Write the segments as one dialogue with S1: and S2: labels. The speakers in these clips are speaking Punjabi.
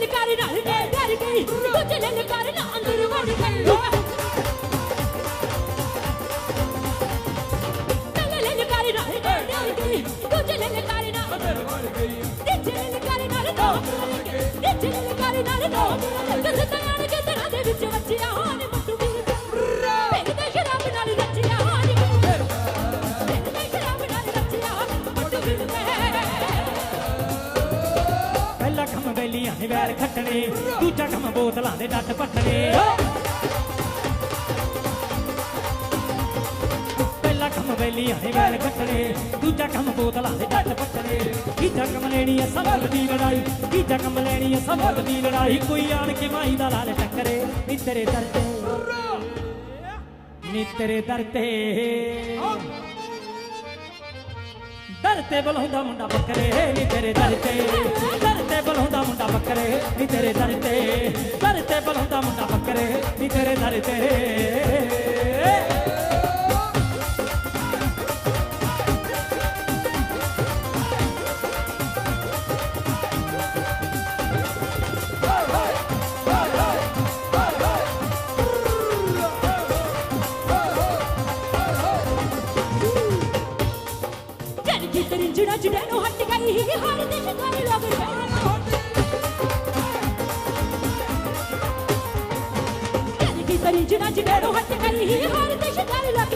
S1: ਲਲਕਾਰੇ ਨਾਲ ਮੈਂ ਡਰ ਗਈ। ਦੂਜੇ ਲਲਕਾਰੇ ਨਾਲ ਅੰਦਰ ਵੜ ਗਈ। ਪਹਿਲੇ ਲਲਕਾਰੇ ਨਾਲ ਮੈਂ ਡਰ ਗਈ। ਦੂਜੇ ਲਲਕਾਰੇ ਨਾਲ ਅੰਦਰ ਵੜ ਗਈ। ਤੀਜੇ ਲਲਕਾਰੇ ਨਾਲ ਦੋ ਤੀਜੇ ਲਲਕਾਰੇ ਨਾਲ ਦੋ ਕਦੇ ਤਾਂ ਆਣ ਕੇ ਤਰਾਂ ਦੇ ਵਿੱਚ ਵੱਜਿਆ ਹਾਨੇ
S2: ਕੰਮ ਬੈਲੀਆਂ ਨੇ ਵੈਰ ਖੱਟਣੇ ਦੂਜਾ ਕੰਮ ਬੋਤਲਾਂ ਦੇ ਡੱਟ ਪੱਟਣੇ। ਪਹਿਲਾ ਕੰਮ ਬੈਲੀਆਂ ਨੇ ਵੈਰ ਖੱਟਣੇ ਦੂਜਾ ਕੰਮ ਬੋਤਲਾਂ ਦੇ ਡੱਟ ਪੱਟਣੇ। ਤੀਜਾ ਕੰਮ ਲੈਣੀ ਐ ਸਬਰ ਦੀ ਲੜਾਈ ਤੀਜਾ ਕੰਮ ਲੈਣੀ ਐ ਸਬਰ ਦੀ ਲੜਾਈ। ਕੋਈ ਆਣ ਕੇ ਮਾਈ ਦਾ ਲਾਲ ਟੱਕਰੇ ਨੀ ਤੇਰੇ ਦਰ ਤੇ ਨੀ ਤੇਰੇ ਦਰ ਤੇ। ਦਰ ਤੇ ਹੁੰਦਾ ਮੁੰਡਾ ਬੱਕਰੇ, ਨੀ ਤੇਰੇ ਦਰ ਤੇ। ਦਰ ਤੇ ਹੁੰਦਾ ਮੁੰਡਾ ਬੱਕਰੇ, ਨੀ ਤੇਰੇ ਦਰ ਤੇ। ਦਰ ਤੇ ਹੁੰਦਾ ਮੁੰਡਾ ਬੱਕਰੇ, ਨੀ ਤੇਰੇ ਦਰ ਤੇ।
S1: ਜਨ ਕੀ ਤਰਿੰਜੜਾ ਜੜੇ ਨੂੰ ਹਟ ਗਈ ਹੀ ਹਾਰ ਦੇ ਸ਼ਿਕਾਰੀ ਲੋਗ ਜਨ ਕੀ ਤਰਿੰਜੜਾ ਜੜੇ ਨੂੰ ਹਟ ਗਈ ਹੀ ਹਾਰ ਦੇ ਸ਼ਿਕਾਰੀ ਲੋਗ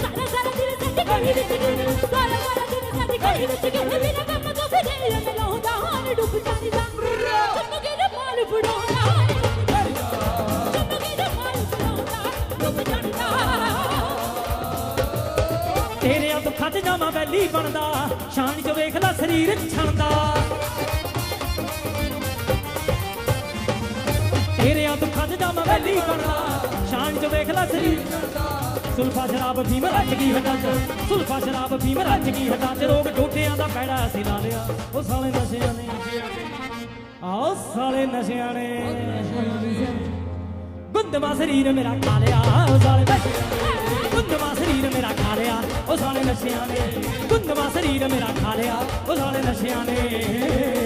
S1: ਸਾਰਾ ਸਾਰਾ ਦਿਨ ਸੱਟ ਗਈ ਵਿੱਚ ਗਈ ਸਾਰਾ ਸਾਰਾ ਦਿਨ ਸੱਟ ਗਈ ਵਿੱਚ ਗਈ ਬਿਨਾ ਕੰਮ ਤੋਂ ਫਿਰੇ ਰੰਗ ਲਾਉਂਦਾ ਹਾਨ ਡੁੱਬ
S2: ਤੇਰੇ ਦੁੱਖਾਂ 'ਚ ਜਾਵਾਂ ਬੈਲੀ ਬਣਦਾ। ਸ਼ਾਨ 'ਚ ਵੇਖ ਲੈ ਸਰੀਰ ਛਣਦਾ ਤੇਰੇ ਦੁੱਖਾਂ 'ਚ ਜਾਵਾਂ ਬੈਲੀ ਬਣਦਾ। ਸ਼ਾਨ 'ਚ ਵੇਖ ਲੈ ਸਰੀਰ ਸੁਲਫਾ ਸ਼ਰਾਬ ਫੀਮ ਰੱਜ ਗਈ ਹੱਡਾਂ 'ਚ। ਸੁਲਫਾ ਸ਼ਰਾਬ ਫੀਮ ਰੱਜ ਗਈ ਹੱਡਾਂ 'ਚ। ਰੋਗ ਡੋਟਿਆਂ ਦਾ ਪੈੜਾ ਅਸੀਂ ਲਾ ਲਿਆ। ਉਹ ਸਾਲੇ ਨਸ਼ਿਆਂ ਨੇ। ਆਓ ਸਾਲੇ ਨਸ਼ਿਆਂ ਨੇ। ਗੁੰਦਵਾ ਸਰੀਰ ਮੇਰਾ ਖਾ ਲਿਆ। ਸਾਲੇ ਨਸ਼ਿਆਂ ਨੇ। ਸਰੀਰ ਮੇਰਾ ਖਾ ਲਿਆ, ਉਹ ਸਾਲੇ ਨਸ਼ਿਆਂ ਨੇ ਗੁੰਦਵਾ ਸਰੀਰ ਮੇਰਾ ਖਾ ਲਿਆ, ਉਹ ਸਾਲੇ ਨਸ਼ਿਆਂ ਨੇ।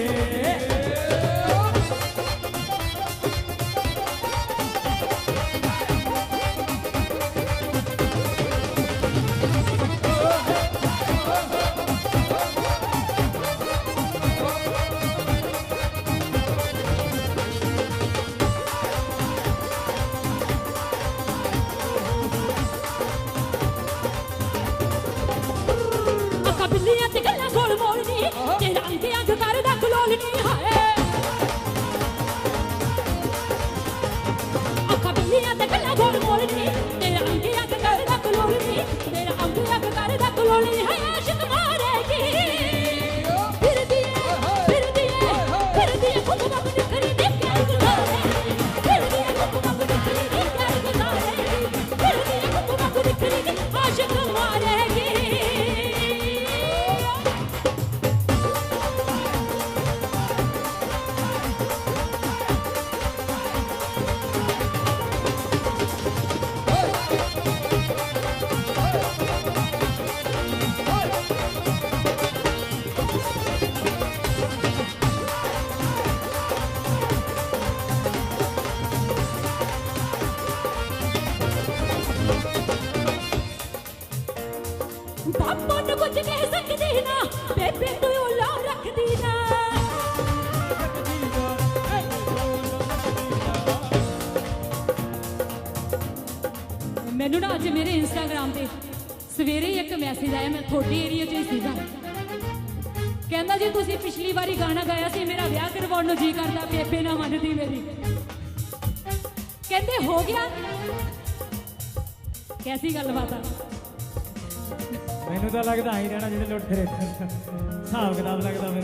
S1: ਪਾਪਾ ਨੂੰ ਕੁਝ ਕਹਿ ਸਕਦੀ ਨਾ, ਬੇਬੇ ਤੂੰ ਉਲਾ ਰੱਖਦੀ ਨਾ। ਮੈਨੂੰ ਨਾ ਅੱਜ ਮੇਰੇ ਇੰਸਟਾਗ੍ਰam ਤੇ ਸਵੇਰੇ ਇੱਕ ਮੈਸੇਜ ਆਇਆ, ਮੈਂ ਤੁਹਾਡੇ ਏਰੀਆ 'ਚ ਹੀ ਸੀਗਾ। ਕਹਿੰਦਾ ਜੀ, ਤੁਸੀਂ ਪਿਛਲੀ ਵਾਰੀ ਗਾਣਾ ਗਾਇਆ ਸੀ, ਮੇਰਾ ਵਿਆਹ ਕਰਵਾਉਣ ਨੂੰ ਜੀ ਕਰਦਾ, ਬੇਬੇ ਨਾ ਮੰਨਦੀ ਮੇਰੀ। ਕਹਿੰਦੇ, ਹੋ ਗਿਆ। ਕੈਸੀ ਗੱਲਬਾਤ ਆ?
S2: ਮੈਨੂੰ ਤਾਂ ਲੱਗਦਾ ਆਈ ਰਹਿਣਾ ਜਿਹੜੇ ਲੁੱਟ ਫਿਰੇ ਹਿਸਾਬ ਕਿਤਾਬ ਲੱਗਦਾ ਫਿਰ।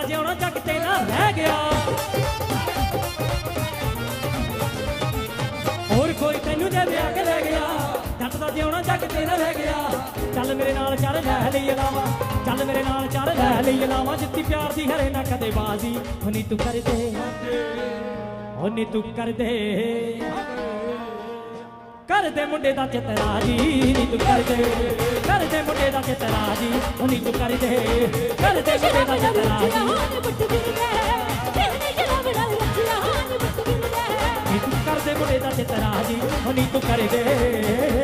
S1: ਦਾ
S2: ਜਿਉਣਾ ਜੱਗ ਤੇ ਨਾ ਰਹਿ ਗਿਆ। ਹੋਰ ਕੋਈ ਤੈਨੂੰ ਜੇ ਵਿਆਹ ਕੇ ਲੈ ਗਿਆ, ਜੱਟ ਦਾ ਜਿਉਣਾ ਜੱਗ ਤੇ ਨਾ ਰਹਿ ਗਿਆ। ਚੱਲ ਮੇਰੇ ਨਾਲ ਚੜ ਲੈ ਲਈ ਅਲਾਵਾ ਚੱਲ ਮੇਰੇ ਨਾਲ ਚੜ ਲੈ ਲਈ ਅਲਾਵਾ ਜਿੱਤੀ ਪਿਆਰ ਦੀ ਹਰੇ ਨਾ ਕਦੇ ਬਾਜ਼ੀ। ਹੁਣੀ ਤੂੰ ਕਰਦੇ ਦੇ ਤੂੰ ਕਰਦੇ। ਕਰ ਦੇ ਮੁੰਡੇ ਦਾ ਚਿਤਰਾਜੀ ਨੀ ਤੂੰ ਕਰ ਦੇ ਕਰ ਦੇ ਮੁੰਡੇ ਦਾ ਚਿਤਰਾਜੀ ਹੁਣੀ ਤੂੰ ਕਰ ਦੇ ਕਰ ਦੇ ਮੁੰਡੇ ਦਾ ਚਿਤਰਾਜੀ ਨੀ ਤੂੰ ਕਰ ਦੇ ਮੁੰਡੇ ਦਾ ਚਿਤਰਾਜੀ ਹੁਣੀ ਤੂੰ ਕਰ ਦੇ